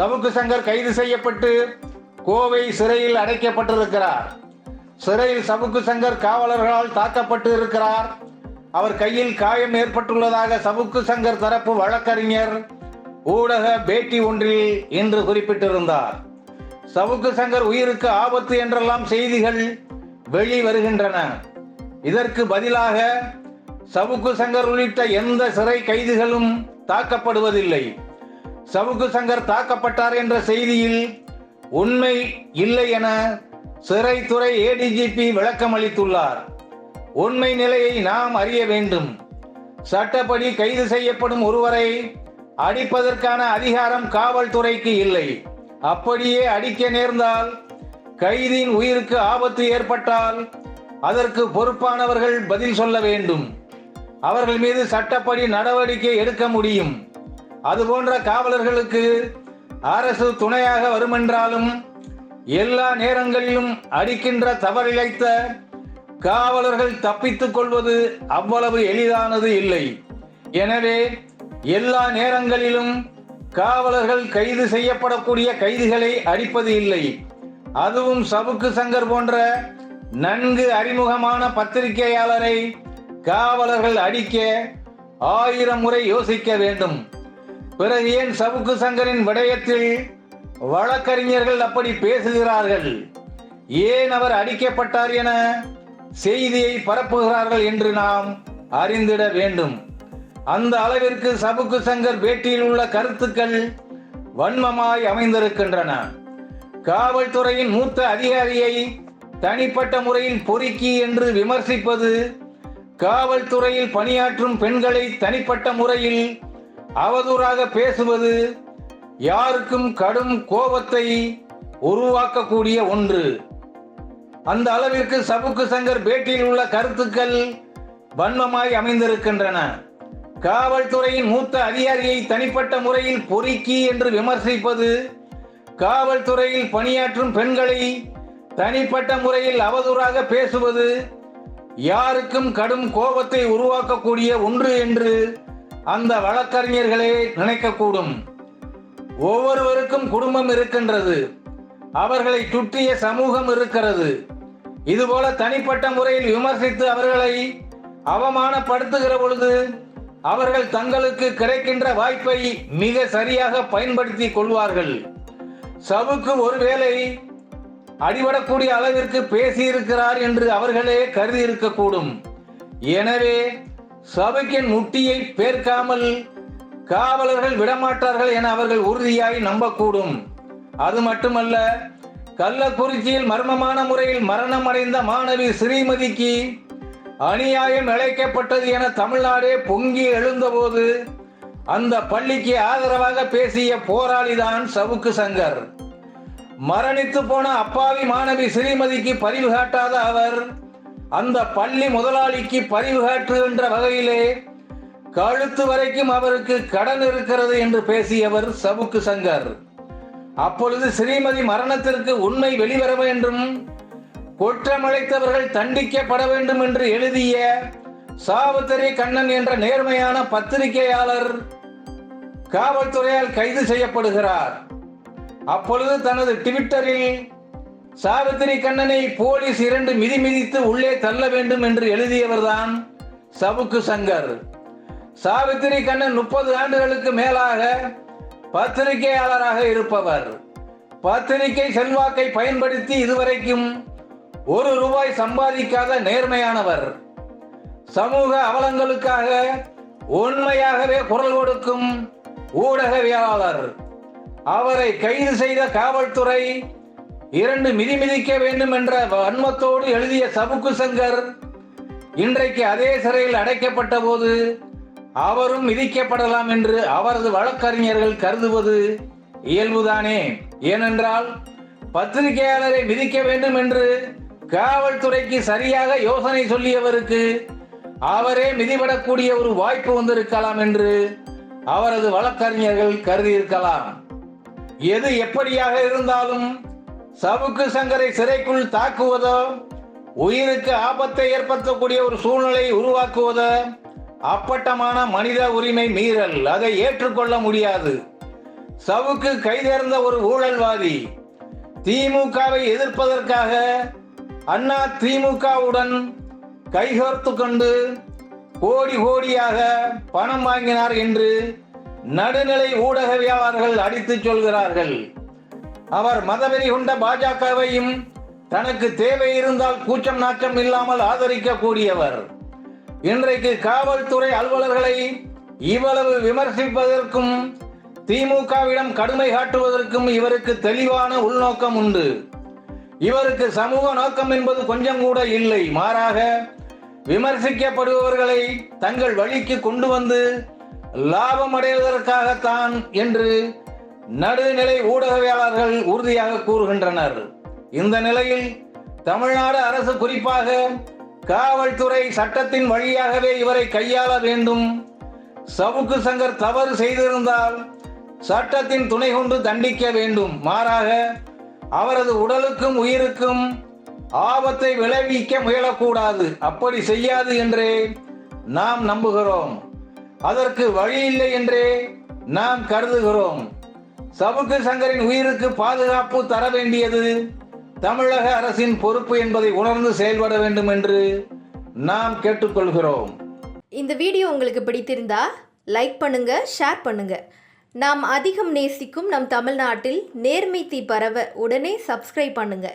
தவுக்கு சங்கர் கைது செய்யப்பட்டு கோவை சிறையில் அடைக்கப்பட்டிருக்கிறார். சிறையில் சமுக்கு சங்கர் காவலர்களால் தாக்கப்பட்டு இருக்கிறார் அவர் கையில் காயம் ஏற்பட்டுள்ளதாக சவுக்கு சங்கர் தரப்பு வழக்கறிஞர் ஊடக பேட்டி ஒன்றில் இன்று குறிப்பிட்டிருந்தார். சவுக்கு சங்கர் உயிருக்கு ஆபத்து என்றெல்லாம் செய்திகள் வெளி வருகின்றன இதற்கு பதிலாக சவுக்கு சங்கர் உள்ளிட்ட எந்த சிறை கைதிகளும் தாக்கப்படுவதில்லை. சவுக்கு சங்கர் தாக்கப்பட்டார் என்ற செய்தியில் உண்மை இல்லை என சிறைத்துறை ஏடிஜிபி விளக்கம் அளித்துள்ளார். உண்மை நிலையை நாம் அறிய வேண்டும். சட்டப்படி கைது செய்யப்படும் ஒருவரை அடிப்பதற்கான அதிகாரம் காவல்துறைக்கு இல்லை. அப்படியே அடிக்க நேர்ந்தால் கைதியின் உயிருக்கு ஆபத்து ஏற்பட்டால் அதற்கு பொறுப்பானவர்கள் பதில் சொல்ல வேண்டும். அவர்கள் மீது சட்டப்படி நடவடிக்கை எடுக்க முடியும். அதுபோன்ற காவலர்களுக்கு அரசு துணையாக வருமென்றாலும் எல்லா நேரங்களிலும் அடிக்கின்ற தவறிழைத்த காவலர்கள் தப்பித்துக் கொள்வது அவ்வளவு எளிதானது இல்லை. எனவே எல்லா நேரங்களிலும் காவலர்கள் கைது செய்யப்படக்கூடிய கைதிகளை அடிப்பது இல்லை. அதுவும் சவுக்கு சங்கர் போன்ற நன்கு அறிமுகமான பத்திரிகையாளரை காவலர்கள் அடிக்க ஆயிரம் முறை யோசிக்க வேண்டும். பிறகு ஏன் சவுக்கு சங்கரின் விடயத்தில் வழக்கறிஞர்கள் அப்படி பேசுகிறார்கள்? ஏன் அவர் அடிக்கப்பட்டார் என செய்தியை பரப்புகிறார்கள் என்று நாம் அறிந்திட வேண்டும். அந்த அளவிற்கு சவுக்கு சங்கர் பேட்டியில் உள்ள கருத்துக்கள் வன்மமாய் அமைந்திருக்கின்றன. காவல்துறையின் மூத்த அதிகாரியை தனிப்பட்ட முறையில் பொறுக்கி என்று விமர்சிப்பது காவல்துறையில் பணியாற்றும் பெண்களை தனிப்பட்ட முறையில் அவதூறாக பேசுவது யாருக்கும் கடும் கோபத்தை உருவாக்கக்கூடிய ஒன்று. அந்த அளவிற்கு சபுக்கு சங்கர் பேட்டியில் உள்ள கருத்துக்கள் வன்மமாய் அமைந்திருக்கின்றன. காவல்துறையின் மூத்த அதிகாரியை தனிப்பட்ட முறையில் பொறுக்கி என்று விமர்சிப்பது காவல்துறையில் பணியாற்றும் பெண்களை தனிப்பட்ட முறையில் அவதூறாக பேசுவது யாருக்கும் கடும் கோபத்தை உருவாக்கக்கூடிய ஒன்று என்று அந்த வழக்கறிஞர்களே நினைக்கக்கூடும். ஒவ்வொருவருக்கும் குடும்பம் இருக்கின்றது. அவர்களை சுற்றிய சமூகம் இருக்கிறது. இதுபோல தனிப்பட்ட முறையில் விமர்சித்து அவர்களை அவமானப்படுத்துகிற பொழுது அவர்கள் தங்களுக்கு கிடைக்கின்ற வாய்ப்பை மிக சரியாக பயன்படுத்தி கொள்வார்கள். சவுக்கு ஒருவேளை அடிபடக்கூடிய அளவிற்கு பேசியிருக்கிறார் என்று அவர்களே கருதி இருக்கக்கூடும் எனவே சபைக்கின் முட்டியை பேர்க்காமல் காவலர்கள் விடமாட்டார்கள் என அவர்கள் உறுதியாய் நம்பக்கூடும். அது மட்டுமல்ல கள்ளக்குறிச்சியில் மர்மமான முறையில் மரணம் அடைந்த மாணவி ஸ்ரீமதிக்கு அநியாயம் இழைக்கப்பட்டது என தமிழ்நாடே பொங்கி எழுந்தபோது அந்த பள்ளிக்கு ஆதரவாக பேசிய போராளிதான் சவுக்கு சங்கர். மரணித்து போன அப்பாவி மாணவி ஸ்ரீமதிக்கு பரிவு காட்டாத அவர் அந்த பள்ளி முதலாளிக்கு பரிவு காட்டுகின்ற வகையிலே கழுத்து வரைக்கும் அவருக்கு கடன் இருக்கிறது என்று பேசியவர் சவுக்கு சங்கர். அப்பொழுது ஸ்ரீமதி மரணத்திற்கு உண்மை வெளிவர வேண்டும். குற்றமழைத்தவர்கள் தண்டிக்கப்பட வேண்டும் என்று எழுதிய சாவுத்திரி கண்ணன் என்ற நேர்மையான பத்திரிகையாளர் காவல்துறையால் கைது செய்யப்படுகிறார். அப்பொழுது தனது ட்விட்டரில் சாவித்திரி கண்ணனை போலீஸ் இரண்டு மிதி மிதித்து உள்ளே தள்ள வேண்டும் என்று எழுதியவர்தான் சவுக்கு சங்கர். சாவித்திரி கண்ணன் முப்பது ஆண்டுகளுக்கு மேலாக பத்திரிகையாளராக இருப்பவர். பத்திரிகை செல்வாக்கை பயன்படுத்தி இதுவரைக்கும் ஒரு ரூபாய் சம்பாதிக்காத நேர்மையானவர். சமூக அவலங்களுக்காக உண்மையாகவே குரல் கொடுக்கும் ஊடகவியலாளர். அவரை கைது செய்த காவல்துறை இரண்டு மிதி மிதிக்க வேண்டும் என்ற வன்மத்தோடு எழுதிய சவுக்கு சங்கர் இன்றைக்கு அதே சிறையில் அடைக்கப்பட்ட போது அவரும் மிதிக்கப்படலாம் என்று அவரது வழக்கறிஞர்கள் கருதுவது இயல்புதானே. ஏனென்றால் பத்திரிகையாளரை மிதிக்க வேண்டும் என்று காவல்துறைக்கு சரியாக யோசனை சொல்லியவருக்கு அவரே மிதிபடக்கூடிய ஒரு வாய்ப்பு வந்திருக்கலாம் என்று அவரது வழக்கறிஞர்கள் கருதியிருக்கலாம். எது எப்படியாக இருந்தாலும் சவுக்கு சங்கரை சிறைக்குள் தாக்குவதோ உயிருக்கு ஆபத்தை ஏற்படுத்தக்கூடிய ஒரு சூழ்நிலையை உருவாக்குவதோ அப்பட்டமான மனித உரிமை மீறல் அதை ஏற்றுக்கொள்ள முடியாது. சவுக்கு கைதேர்ந்த ஒரு ஊழல்வாதி திமுகவை எதிர்ப்பதற்காக அண்ணா திமுகவுடன் கைகோர்த்து கொண்டு கோடி கோடியாக பணம் வாங்கினார் என்று நடுநிலை ஊடகவியாளர்கள் அடித்துச் சொல்கிறார்கள். அவர் மதவெறி கொண்ட பாஜகவையும் தனக்கு தேவை இருந்தால் கூச்சம் நாச்சம் இல்லாமல் ஆதரிக்கக்கூடியவர். இன்றைக்கு காவல்துறை அலுவலர்களை இவ்வளவு விமர்சிப்பதற்கும் திமுகவிடம் கடுமை காட்டுவதற்கும் இவருக்கு தெளிவான உள்நோக்கம் உண்டு. இவருக்கு சமூக நோக்கம் என்பது கொஞ்சம் கூட இல்லை. மாறாக விமர்சிக்கப்படுபவர்களை தங்கள் வழிக்கு கொண்டு வந்து லாபம் அடைவதற்காகத்தான் என்று நடுநிலை ஊடகவியலாளர்கள் உறுதியாக கூறுகின்றனர். இந்த நிலையில் தமிழ்நாடு அரசு குறிப்பாக காவல்துறை சட்டத்தின் வழியாகவே இவரை கையாள வேண்டும். சவுக்கு சங்கர் தவறு செய்திருந்தால் சட்டத்தின் துணை கொண்டு தண்டிக்க வேண்டும். மாறாக அவரது உடலுக்கும் உயிருக்கும் ஆபத்தை விளைவிக்க முயலக்கூடாது. அப்படி செய்யாது என்றே நாம் நம்புகிறோம். அதற்கு வழி இல்லை என்றே நாம் கருதுகிறோம். சவுக்கு சங்கரின் உயிருக்கு பாதுகாப்பு தர வேண்டியது தமிழக அரசின் பொறுப்பு என்பதை உணர்ந்து செயல்பட வேண்டும் என்று நாம் கேட்டுக்கொள்கிறோம். இந்த வீடியோ உங்களுக்கு பிடித்திருந்தா லைக் பண்ணுங்க ஷேர் பண்ணுங்க. நாம் அதிகம் நேசிக்கும் நம் தமிழ்நாட்டில் நேர்மை தீ பரவ உடனே சப்ஸ்கிரைப் பண்ணுங்க.